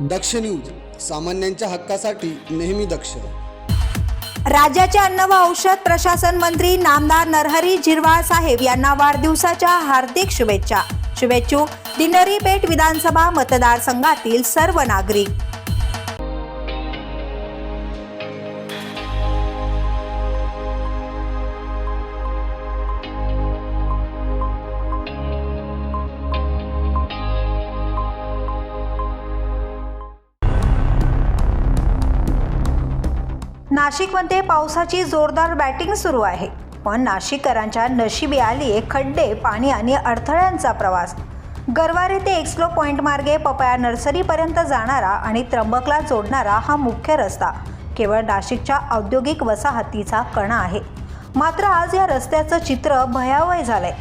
दक्ष news सामान्यांच्या हक्कासाठी नेहमी दक्ष. राज्याचे अन्न व औषध प्रशासन मंत्री नामदार नरहरी झिरवाळ साहेब यांना वाढदिवसाच्या हार्दिक शुभेच्छा. शुभेच्छू दिनरी पेठ विधानसभा मतदारसंघातील सर्व नागरिक. नाशिकमध्ये पावसाची जोरदार बॅटिंग सुरू आहे. पण नाशिककरांच्या नशिबी आली खड्डे पाणी आणि अडथळ्यांचा प्रवास. गरवारे ते एक्सलो पॉइंट मार्गे पपया नर्सरीपर्यंत जाणारा आणि त्र्यंबकला जोडणारा हा मुख्य रस्ता. केवळ नाशिकच्या औद्योगिक वसाहतीचा कणा आहे. मात्र आज या रस्त्याचं चित्र भयावह झालंय.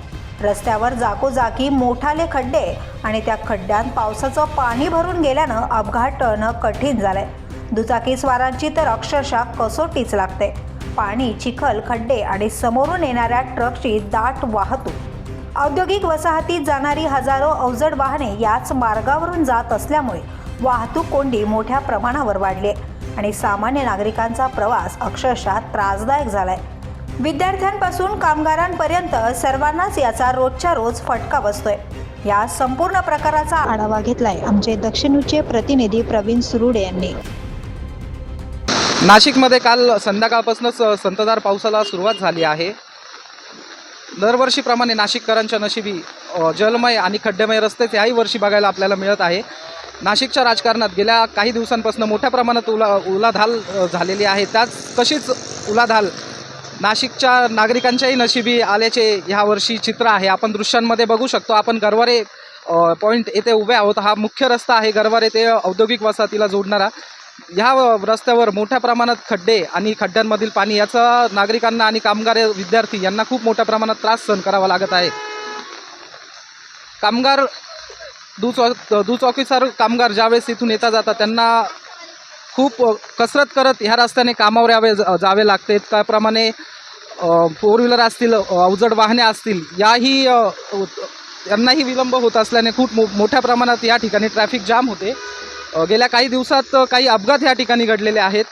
रस्त्यावर जागोजागी मोठाले खड्डे आणि त्या खड्ड्यात पावसाचं पाणी भरून गेल्यानं अपघात टळणं कठीण झालंय. दुचाकीस्वारांची तर अक्षरशः कसोटीच लागते. पाणी चिखल खड्डे आणि समोरून येणाऱ्या ट्रकची दाट वाहतूक. औद्योगिक वसाहतीत जाणारी हजारो अवजड वाहने याच मार्गावरून जात असल्यामुळे वाहतूक कोंडी मोठ्या प्रमाणावर वाढली आहे आणि सामान्य नागरिकांचा प्रवास अक्षरशः त्रासदायक झालाय. विद्यार्थ्यांपासून कामगारांपर्यंत सर्वांनाच याचा रोजच्या रोज फटका बसतोय. या संपूर्ण प्रकाराचा आढावा घेतलाय आमचे दक्षिणूचे प्रतिनिधी प्रवीण सुरुडे यांनी. नाशिकमध्ये काल संध्याकाळपासूनच संततधार पावसाला सुरुवात झाली आहे. दरवर्षीप्रमाणे नाशिककरांच्या नशिबी जलमय आणि खड्डेमय रस्तेच याही वर्षी बघायला आपल्याला मिळत आहे. नाशिकच्या राजकारणात गेल्या काही दिवसांपासून मोठ्या प्रमाणात उला उलाढाल झालेली आहे. त्याच तशीच उलाढाल नाशिकच्या नागरिकांच्याही नशिबी आल्याचे ह्या वर्षी चित्र आहे. आपण दृश्यांमध्ये बघू शकतो आपण गरवारे पॉईंट येथे उभे आहोत. हा मुख्य रस्ता आहे गरवारे ते औद्योगिक वसाहतीला जोडणारा. ह्या रस्त्यावर मोठ्या प्रमाणात खड्डे आणि खड्ड्यांमधील पाणी याचा नागरिकांना आणि कामगार विद्यार्थी यांना खूप मोठ्या प्रमाणात त्रास सहन करावा लागत आहे. कामगार दुचॉक दुचौकीसार कामगार ज्यावेळेस इथून येता जातात त्यांना खूप कसरत करत ह्या रस्त्याने कामावर यावे जावे लागते. त्याप्रमाणे फोर व्हीलर असतील अवजड वाहने असतील याही यांनाही विलंब होत असल्याने खूप मो मोठ्या प्रमाणात या ठिकाणी ट्रॅफिक जाम होते. गेल्या काही दिवसात काही अपघात या ठिकाणी घडलेले आहेत.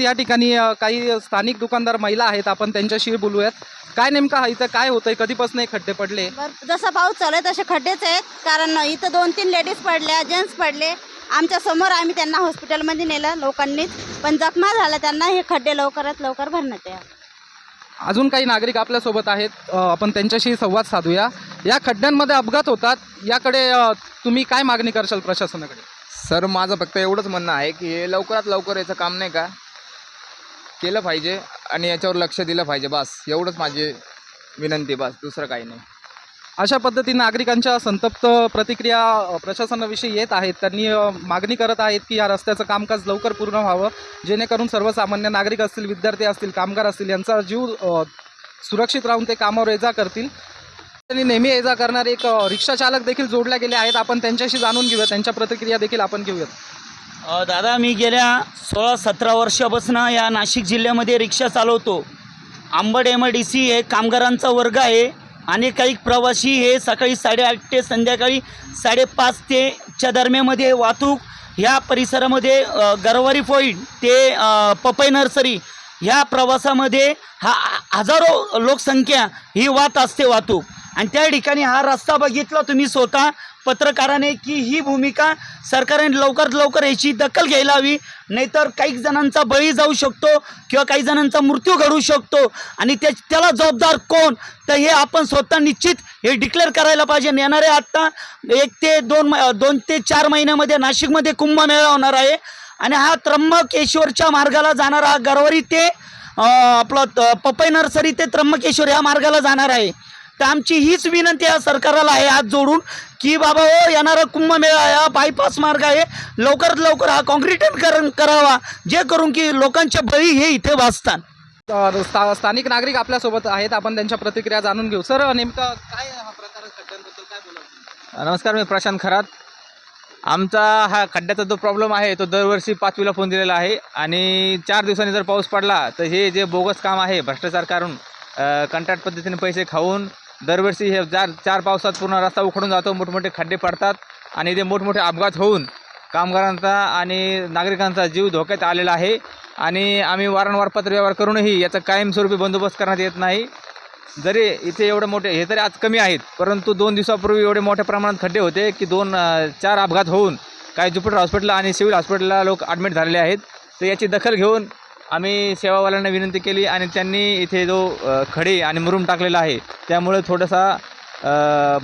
या ठिकाणी काही स्थानिक दुकानदार महिला आहेत. आपण त्यांच्याशी बोलूयात. काय नेमका हा इथं काय होतंय? कधीपासून हे खड्डे पडले? जसा जसं पाऊस चालू आहे तसे खड्डेच आहेत. कारण इथं दोन तीन लेडीज पडल्या जेंट्स पडले. आमच्यासमोर आम्ही त्यांना हॉस्पिटलमध्ये नेलं लोकांनीच. पण जखमा झाल्या त्यांना हे खड्डे लवकरात लवकर भरण्यात या अजून काही नागरिक आपल्यासोबत आहेत. आपण त्यांच्याशी संवाद साधूया. या खड्ड्यांमध्ये अपघात होतात. याकडे तुम्ही काय मागणी करशाल प्रशासनाकडे? सर माझं फक्त एवढंच म्हणणं आहे की हे लवकरात लवकर याचं काम नाही का? केलं पाहिजे आणि याच्यावर लक्ष दिलं पाहिजे. बस एवढंच माझी विनंती बस दुसरं काही नाही. अशा पद्धतीने नागरिकांच्या संतप्त प्रतिक्रिया प्रशासनाविषयी येत आहेत. त्यांनी मागणी करत आहेत की या रस्त्याचं कामकाज लवकर पूर्ण व्हावं जेणेकरून सर्वसामान्य नागरिक असतील विद्यार्थी असतील कामगार असतील यांचा जीव सुरक्षित राहून ते कामावर ये जा करतील. त्यांनी नेहमी ये जा करणारे एक रिक्षाचालक देखील जोडले गेले आहेत. आपण त्यांच्याशी जाणून घेऊया त्यांच्या प्रतिक्रिया देखील आपण घेऊयात. दादा मी गेल्या सोळा सतरा वर्षापासून या नाशिक जिल्ह्यामध्ये रिक्षा चालवतो. आंबड एम डी सी हे कामगारांचा वर्ग आहे. आणि काही प्रवासी हे सकाळी साडेआठ ते संध्याकाळी साडेपाच तेच्या दरम्यामध्ये वाहतूक ह्या परिसरामध्ये गरवारी पॉईंट ते पपई नर्सरी ह्या प्रवासामध्ये हा हजारो लोकसंख्या ही वाहत असते वाहतूक. आणि त्या ठिकाणी हा रस्ता बघितला तुम्ही स्वतः पत्रकाराने की ही भूमिका सरकारने लवकरात लवकर याची दखल घ्यायला हवी नाहीतर काही जणांचा बळी जाऊ शकतो किंवा काही जणांचा मृत्यू घडू शकतो. आणि त्या त्याला जबाबदार कोण? तर हे आपण स्वतः निश्चित हे डिक्लेअर करायला पाहिजे. येणारे आत्ता एक ते दोन दोन ते चार महिन्यामध्ये नाशिकमध्ये कुंभमेळा होणार आहे. आणि हा त्र्यंबकेश्वरच्या मार्गाला जाणारा हा गरवरी ते आपलं त- पपई नर्सरी ते त्र्यंबकेश्वर या मार्गाला जाणार आहे. तर आमची हीच विनंती आहे सरकारला आहे हात जोडून की बाबा हो येणारा कुंभमेळा हा बायपास मार्ग आहे. लवकरात लवकर हा कॉन्क्रिटीकरण करावा जे करून की लोकांचे बळी हे इथे वाचतात. अ, स्था स्थानिक नागरिक आपल्यासोबत आहेत. आपण त्यांच्या प्रतिक्रिया जाणून घेऊ. सर नेमकं काय हा प्रकार खड्ड्यांबद्दल काय नमस्कार मी प्रशांत खरात. आमचा हा खड्ड्याचा जो प्रॉब्लेम आहे तो दरवर्षी पाचवीला फोन दिलेला आहे. आणि चार दिवसांनी जर पाऊस पडला तर हे जे बोगस काम आहे भ्रष्टाचार करून कंत्राट पद्धतीने पैसे खाऊन दरवर्षी हे चार चार पावसात पूर्ण रस्ता उखडून जातो मोठमोठे खड्डे पडतात आणि इथे मोठमोठे अपघात होऊन कामगारांचा आणि नागरिकांचा जीव धोक्यात आलेला आहे. आणि आम्ही वारंवार पत्रव्यवहार करूनही याचा कायमस्वरूपी बंदोबस्त करण्यात येत नाही. जरी इथे एवढे मोठे हे तरी आज कमी आहेत परंतु दोन दिवसापूर्वी एवढे मोठ्या प्रमाणात खड्डे होते की दोन चार अपघात होऊन काही जुपिटर हॉस्पिटल आणि सिव्हिल हॉस्पिटलला लोक ॲडमिट झालेले आहेत. तर याची दखल घेऊन आम्ही सेवावाल्यांना विनंती केली आणि त्यांनी इथे जो खडे आणि मुरुम टाकलेला आहे त्यामुळे थोडासा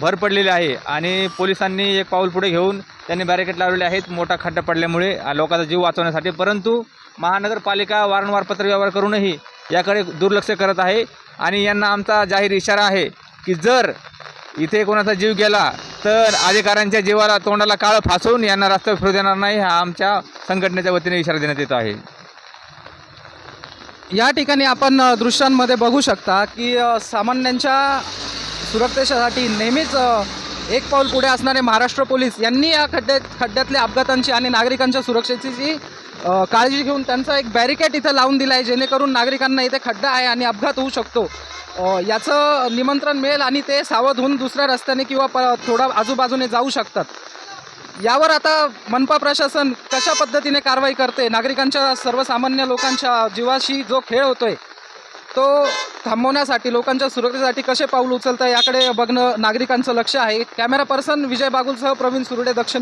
भर पडलेली आहे. आणि पोलिसांनी एक पाऊल पुढे घेऊन त्यांनी बॅरिकेड लावलेले आहेत मोठा खड्डा पडल्यामुळे लोकांचा जीव वाचवण्यासाठी. परंतु महानगरपालिका वारंवार पत्रव्यवहार करूनही याकडे दुर्लक्ष करत आहे आणि यांना आमचा जाहीर इशारा आहे की जर इथे कोणाचा जीव गेला तर अधिकाऱ्यांच्या जीवाला तोंडाला काळं फासून यांना रस्त्यावर फिरू देणार नाही हा आमच्या संघटनेच्या वतीने इशारा देण्यात येतो आहे. या ठिकाणी आपण दृश्यांमध्ये बघू शकता की सामान्यांच्या सुरक्षेसाठी नेहमीच एक पाऊल पुढे असणारे महाराष्ट्र पोलीस यांनी या खड्ड्यात खड्ड्यातल्या अपघातांची आणि नागरिकांच्या सुरक्षेची जी, काळजी घेऊन त्यांचा एक बॅरिकेड इथं लावून दिला आहे जेणेकरून नागरिकांना इथे खड्डा आहे आणि अपघात होऊ शकतो. याचं निमंत्रण मिळेल आणि ते सावध होऊन दुसऱ्या रस्त्याने किंवा प थोडा आजूबाजूने जाऊ शकतात. यावर आता मनपा प्रशासन कशा पद्धतीने कारवाई करते? नागरिकांच्या सर्वसामान्य लोकांच्या जीवाशी जो खेळ होतोय तो थांबवण्यासाठी लोकांच्या सुरक्षेसाठी कसे पाऊल उचलतं याकडे बघणं नागरिकांचं लक्ष आहे. कॅमेरा पर्सन विजय बागुलसह प्रवीण सुरडे दक्षिण